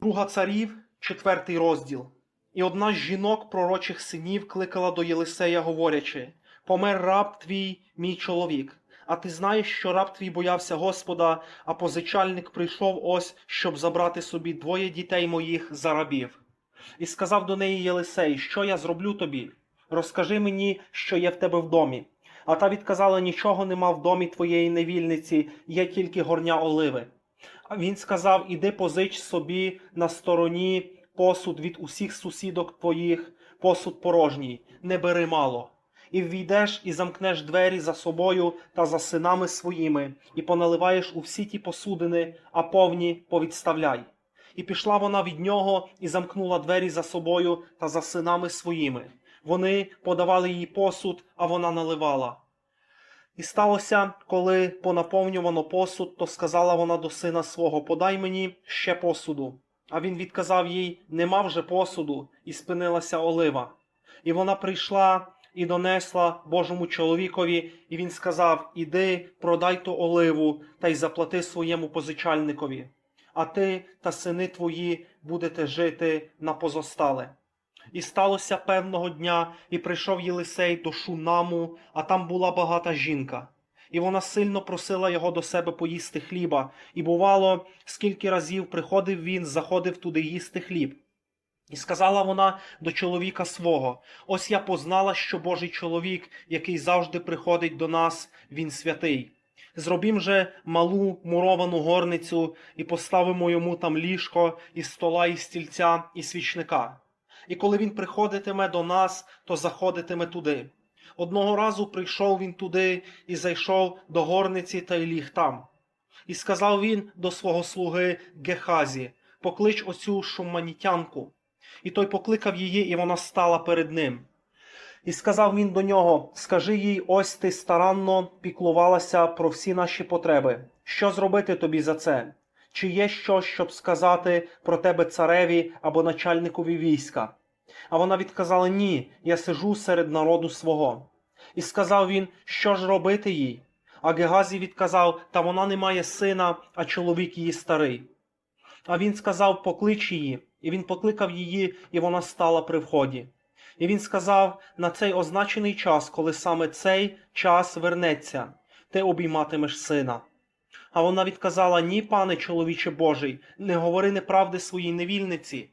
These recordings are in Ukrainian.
Друга царів, четвертий розділ. І одна з жінок пророчих синів кликала до Єлисея, говорячи: Помер раб твій, мій чоловік. А ти знаєш, що раб твій боявся Господа, а позичальник прийшов ось, щоб забрати собі двоє дітей моїх за рабів. І сказав до неї Єлисей, що я зроблю тобі? Розкажи мені, що є в тебе в домі. А та відказала: нічого нема в домі твоєї невільниці, є тільки горня оливи. Він сказав: Іди позич собі на стороні посуд від усіх сусідок твоїх, посуд порожній, не бери мало. І ввійдеш і замкнеш двері за собою та за синами своїми, і поналиваєш у всі ті посудини, а повні повідставляй. І пішла вона від нього і замкнула двері за собою та за синами своїми. Вони подавали їй посуд, а вона наливала. І сталося, коли понаповнювано посуд, то сказала вона до сина свого: Подай мені ще посуду. А він відказав їй: Нема вже посуду, і спинилася олива. І вона прийшла і донесла Божому чоловікові, і він сказав: Іди, продай ту оливу та й заплати своєму позичальникові. А ти та сини твої будете жити на позостале. І сталося певного дня, і прийшов Єлисей до Шунаму, а там була багата жінка. І вона сильно просила його до себе поїсти хліба, і бувало, скільки разів приходив він, заходив туди їсти хліб. І сказала вона до чоловіка свого: Ось я познала, що Божий чоловік, який завжди приходить до нас, він святий. Зробім же малу муровану горницю і поставимо йому там ліжко, і стола, і стільця, і свічника. І коли він приходитиме до нас, то заходитиме туди. Одного разу прийшов він туди і зайшов до горниці та й ліг там. І сказав він до свого слуги Гехазі: Поклич оцю шуманітянку. І той покликав її, і вона стала перед ним. І сказав він до нього: Скажи їй, ось ти старанно піклувалася про всі наші потреби. Що зробити тобі за це? Чи є щось, щоб сказати про тебе цареві або начальникові війська? А вона відказала: Ні, я сижу серед народу свого. І сказав він, що ж робити їй? А Гегазі відказав: Та вона не має сина, а чоловік її старий. А він сказав: Поклич її, і він покликав її, і вона стала при вході. І він сказав: на цей означений час, коли саме цей час вернеться, ти обійматимеш сина. А вона відказала: Ні, пане чоловіче Божий, не говори неправди своїй невільниці.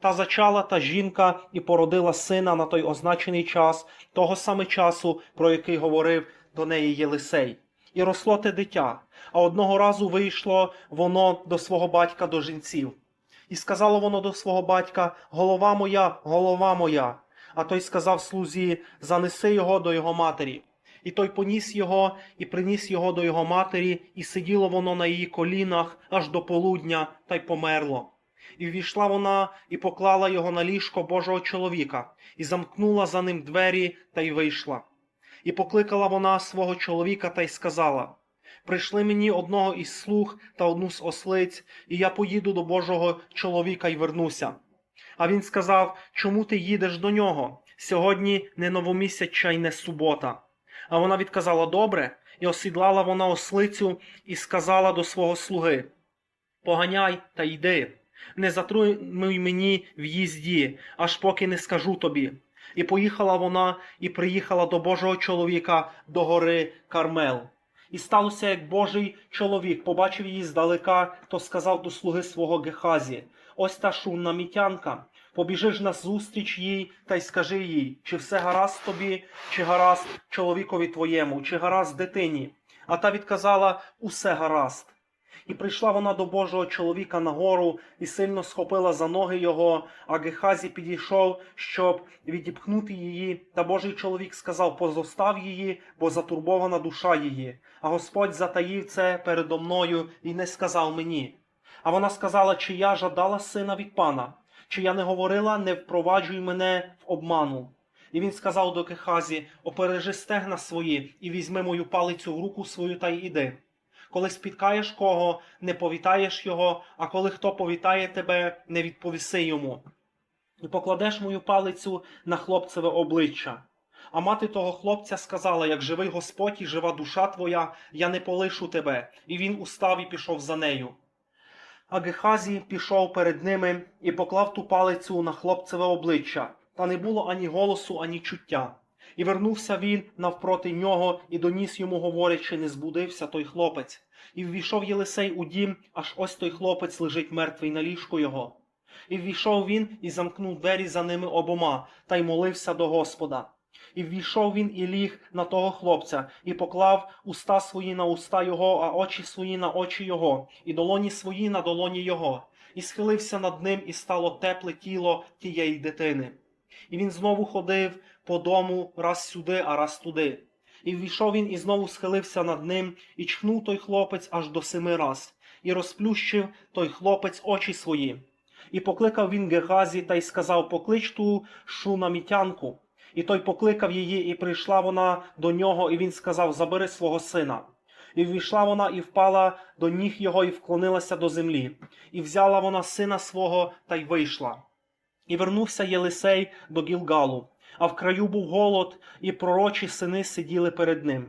Та зачала та жінка і породила сина на той означений час, того саме часу, про який говорив до неї Єлисей. І росло те дитя, а одного разу вийшло воно до свого батька до жінців. І сказало воно до свого батька: Голова моя, голова моя. А той сказав слузі: Занеси його до його матері. І той поніс його і приніс його до його матері, і сиділо воно на її колінах аж до полудня, та й померло. І ввійшла вона і поклала його на ліжко Божого чоловіка, і замкнула за ним двері та й вийшла. І покликала вона свого чоловіка та й сказала: Прийшли мені одного із слуг та одну з ослиць, і я поїду до Божого чоловіка й вернуся. А він сказав: Чому ти їдеш до нього? Сьогодні не новомісяча й не субота. А вона відказала добре, і осідлала вона ослицю і сказала до свого слуги: Поганяй та йди, не затримуй мені в їзді, аж поки не скажу тобі. І поїхала вона і приїхала до Божого чоловіка до гори Кармел. І сталося, як Божий чоловік побачив її здалека, то сказав до слуги свого Гехазі: Ось та шунамітянка. Побіжи ж назустріч їй та й скажи їй, чи все гаразд тобі, чи гаразд чоловікові твоєму, чи гаразд дитині. А та відказала усе гаразд. І прийшла вона до Божого чоловіка на гору і сильно схопила за ноги його, а Гехазі підійшов, щоб відіпхнути її. Та Божий чоловік сказав: Позостав її, бо затурбована душа її. А Господь затаїв це передо мною і не сказав мені. А вона сказала, чи я жадала сина від пана, чи я не говорила, не впроваджуй мене в обману. І він сказав до Гехазі: Опережи стегна свої і візьми мою палицю в руку свою та й іди. Коли спіткаєш кого, не повітаєш його, а коли хто повітає тебе, не відповіси йому. І покладеш мою палицю на хлопцеве обличчя. А мати того хлопця сказала: Як живий Господь і жива душа твоя, я не полишу тебе. І він устав і пішов за нею. А Гехазі пішов перед ними і поклав ту палицю на хлопцеве обличчя, та не було ані голосу, ані чуття. І вернувся він навпроти нього і доніс йому, говорячи, не збудився той хлопець. І ввійшов Єлисей у дім, аж ось той хлопець лежить мертвий на ліжку його. І ввійшов він і замкнув двері за ними обома, та й молився до Господа. І ввійшов він і ліг на того хлопця, і поклав уста свої на уста його, а очі свої на очі його, і долоні свої на долоні його, і схилився над ним, і стало тепле тіло тієї дитини. І він знову ходив по дому раз сюди, а раз туди. І ввійшов він і знову схилився над ним, і чхнув той хлопець аж до семи раз, і розплющив той хлопець очі свої. І покликав він Гехазі та й сказав: Поклич ту шунамітянку. І той покликав її, і прийшла вона до нього, і він сказав: Забери свого сина. І ввійшла вона і впала до ніг його, і вклонилася до землі. І взяла вона сина свого та й вийшла. І вернувся Єлисей до Гілгалу, а в краю був голод, і пророчі сини сиділи перед ним.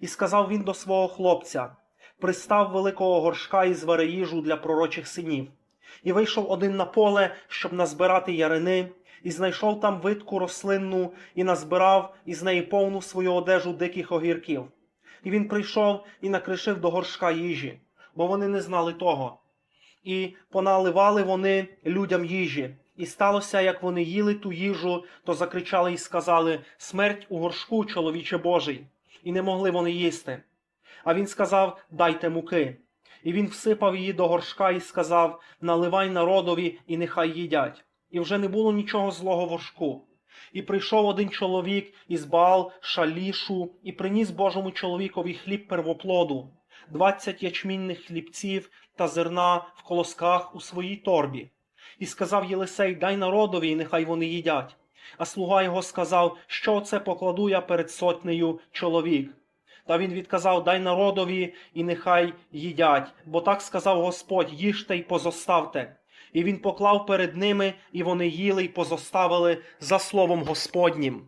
І сказав він до свого хлопця: Пристав великого горшка і звари їжу для пророчих синів. І вийшов один на поле, щоб назбирати ярини, і знайшов там витку рослинну, і назбирав із неї повну свою одежу диких огірків. І він прийшов і накришив до горшка їжі, бо вони не знали того. І поналивали вони людям їжі. І сталося, як вони їли ту їжу, то закричали і сказали Смерть у горшку, чоловіче Божий, і не могли вони їсти. А він сказав Дайте муки. І він всипав її до горшка і сказав Наливай народові, і нехай їдять. І вже не було нічого злого в горшку. І прийшов один чоловік із Баал Шалішу і приніс Божому чоловікові хліб первоплоду, двадцять ячмінних хлібців та зерна в колосках у своїй торбі. І сказав Єлисей, дай народові, і нехай вони їдять. А слуга його сказав, що це покладу я перед сотнею чоловік. Та він відказав, дай народові, і нехай їдять, бо так сказав Господь, їжте й позоставте. І він поклав перед ними, і вони їли й позоставили за словом Господнім.